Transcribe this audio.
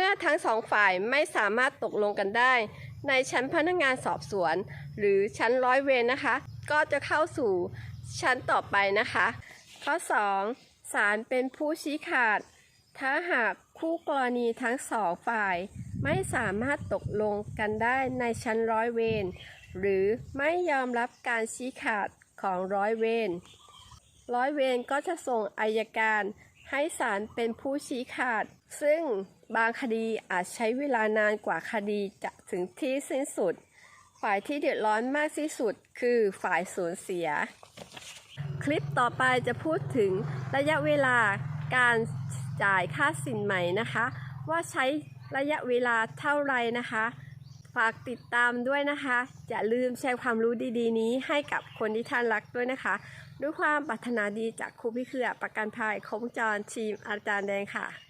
มื่อทั้งสองฝ่ายไม่สามารถตกลงกันได้ ในชั้นพนักงานสอบสวน หรือชั้นร้อยเวรนะคะ ก็จะเข้าสู่ชั้นต่อไปนะคะ ข้อ 2. ศาลเป็นผู้ชี้ขาด ถ้าหากคู่กรณีทั้งสองฝ่าย ไม่สามารถตกลงกันได้ในชั้นร้อยเวรหรือไม่ยอมรับการชี้ขาดของร้อยเวรร้อยเวรก็จะส่งอายการ ให้ศาลเป็นผู้ชี้ขาด ซึ่งบางคดีอาจใช้เวลานานกว่าคดีจะถึงที่สิ้นสุด ฝ่ายที่เดือดร้อนมากที่สุดคือฝ่ายสูญเสีย คลิปต่อไปจะพูดถึงระยะเวลาการจ่ายค่าสินใหม่นะคะ ว่าใช้ระยะเวลาเท่าไรนะคะ ฝากติดตามด้วยนะคะ อย่าลืมแชร์ความรู้ดีๆ นี้ให้กับคนที่ท่านรักด้วยนะคะ ด้วยความปรารถนาดีจากครูพี่เครือประกันภัยคงจรทีมอาจารย์แดงค่ะ